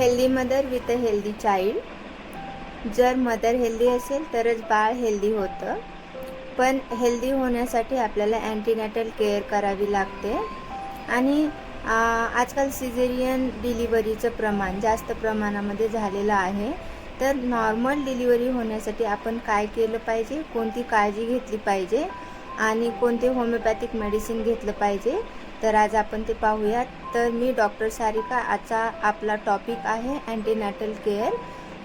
Healthy mother with a healthy child जर mother healthy असेल तरच बाळ हेल्दी होतं. पण हेल्दी होण्यासाठी आपल्याला अँटीनॅटल केअर करावी लागते. आणि आजकाल सिझेरियन डिलिव्हरीचं प्रमाण जास्त प्रमाणामध्ये झालेलं आहे. तर नॉर्मल डिलिव्हरी होण्यासाठी आपण काय केलं पाहिजे? कोणती काळजी घेतली पाहिजे? आणि कोणते होमिओपॅथिक मेडिसिन घेतलं पाहिजे तर आज आपण ते पाहूयात. तर मी डॉक्टर सारिका आजचा आपला टॉपिक आहे अँटीनॅटल केअर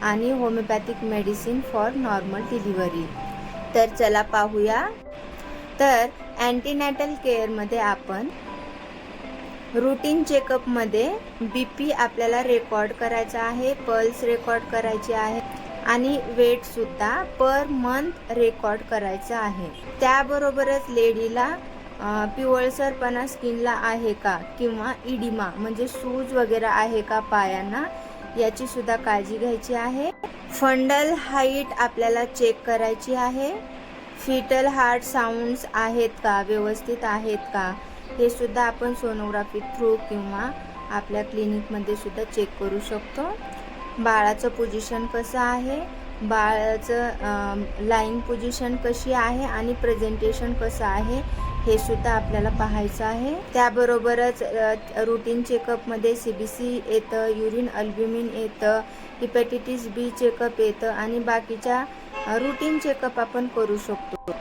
आणि homeopathic medicine for normal delivery तर चला पाहूया. तर अँटीनॅटल केअरमध्ये आपण रुटीन चेकअपमध्ये बी पी आपल्याला रेकॉर्ड करायचा आहे पल्स रेकॉर्ड करायची आहे आणि वेटसुद्धा पर मंथ रेकॉर्ड करायचं आहे. त्याबरोबरच लेडीला पिवळसरपणा स्किनला आहे का किंवा इडिमा म्हणजे सूज वगैरे आहे का पायांना याची सुद्धा काळजी घ्यायची आहे. फंडल हाईट आपल्याला चेक करायची आहे. फिटल हार्ट साऊंड्स आहेत का व्यवस्थित आहेत का हे सुद्धा आपण सोनोग्राफी थ्रू किंवा आपल्या क्लिनिकमध्ये सुद्धा चेक करू शकतो. बाळाचं पोझिशन कसं आहे? बाळाचं लाईंग पोझिशन कशी आहे आणि प्रेझेंटेशन कसं आहे हे सुद्धा आपल्याला पाहायचं आहे. त्याबरोबरच रुटीन चेकअपमध्ये सी बी सी येतं युरिन अल्ब्युमिन येतं हिपॅटिटीस बी चेकअप येतं आणि बाकीच्या रुटीन चेकअप आपण करू शकतो.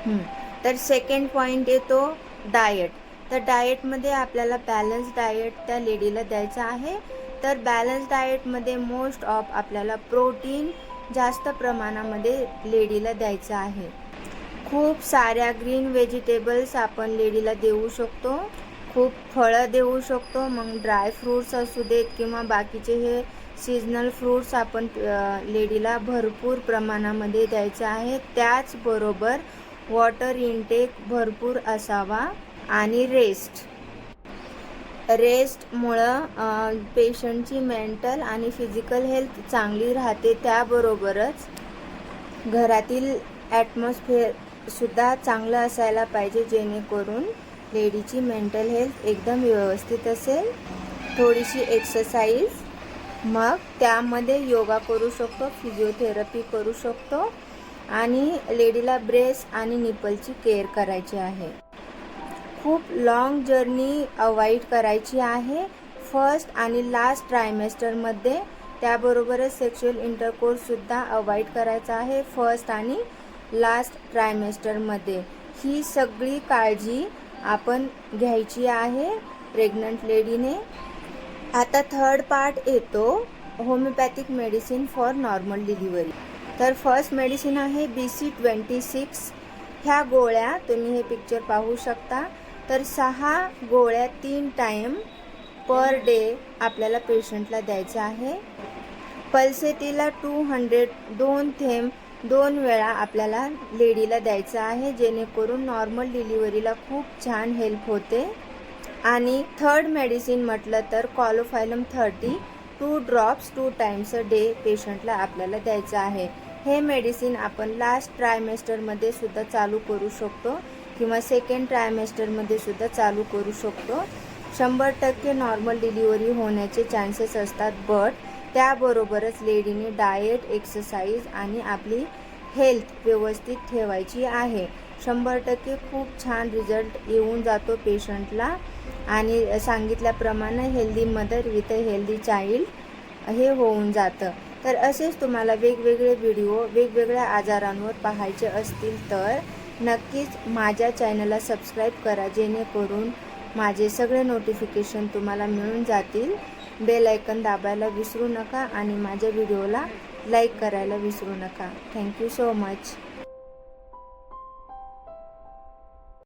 तर सेकंड पॉईंट येतो डाएट तर डाएटमध्ये आपल्याला बॅलन्स डाएट त्या लेडीला द्यायचं आहे. तर बॅलन्स डाएटमध्ये मोस्ट ऑफ आपल्याला प्रोटीन जास्त प्रमाणामध्ये लेडीला द्यायचं आहे. खूप साऱ्या ग्रीन व्हेजिटेबल्स आपण लेडीला देऊ शकतो. खूप फळं देऊ शकतो. मग ड्राय फ्रूट्स असू देत किंवा बाकीचे हे सीजनल फ्रूट्स आपण लेडीला भरपूर प्रमाणामध्ये द्यायचं आहे त्याचबरोबर वॉटर इनटेक भरपूर असावा आणि रेस्ट रेस्टमुळं पेशंटची मेंटल आणि फिजिकल हेल्थ चांगली राहते त्याबरोबरच घरातील ॲटमॉस्फिअरसुद्धा चांगलं असायला पाहिजे जेणेकरून लेडीची मेंटल हेल्थ एकदम व्यवस्थित असेल. थोडीशी एक्सरसाइज मग त्यामध्ये योगा करू शकतो फिजिओथेरपी करू शकतो आणि लेडीला ब्रेस आणि निपलची केअर करायची आहे. खूप लाँग जर्नी अवॉइड करायची आहे. फर्स्ट आणि लास्ट ट्रायमेस्टरमध्ये त्याबरोबरच सेक्शुअल इंटरकोर्ससुद्धा अवॉइड करायचा आहे. फर्स्ट आणि लास्ट ट्रायमेस्टरमध्ये ही सगळी काळजी आपण घ्यायची आहे प्रेग्नंट लेडीने आता थर्ड पार्ट येतो. Homeopathic medicine for normal delivery तर फर्स्ट मेडिसिन आहे बी सी ट्वेंटी सिक्स ह्या गोळ्या तुम्ही हे पिक्चर पाहू शकता. तर सहा गोळ्या तीन टाईम पर डे आपल्याला पेशंटला द्यायचं आहे. पल्सेटीला टू हंड्रेड दोन थेंब दोन वेळा आपल्याला लेडीला द्यायचं आहे जेणेकरून नॉर्मल डिलिव्हरीला खूप छान हेल्प होते. आणि थर्ड मेडिसिन म्हटलं तर caulophyllum thirty two drops two times a day पेशंटला आपल्याला द्यायचं आहे. हे मेडिसिन आपण लास्ट ट्रायमेस्टरमध्ये सुद्धा चालू करू शकतो. किंवा सेकंड ट्रायमेस्टरमध्ये सुद्धा चालू करू शकतो. शंभर टक्के नॉर्मल डिलिव्हरी होण्याचे चान्सेस असतात बट त्याबरोबरच लेडीने डाएट एक्सरसाइज आणि आपली हेल्थ व्यवस्थित ठेवायची आहे. शंभर टक्के खूप छान रिझल्ट येऊन जातो पेशंटला आणि सांगितल्याप्रमाणे healthy mother with a healthy child हे होऊन जातं. तर असेच तुम्हाला वेगवेगळे व्हिडिओ वेगवेगळ्या आजारांवर पाहायचे असतील तर नक्कीच माझ्या चॅनलला सबस्क्राईब करा जेणेकरून माझे सगळे नोटिफिकेशन तुम्हाला मिळून जातील. बेल ऐकन दाबायला विसरू नका आणि माझ्या व्हिडिओला लाईक करायला विसरू नका. Thank you so much.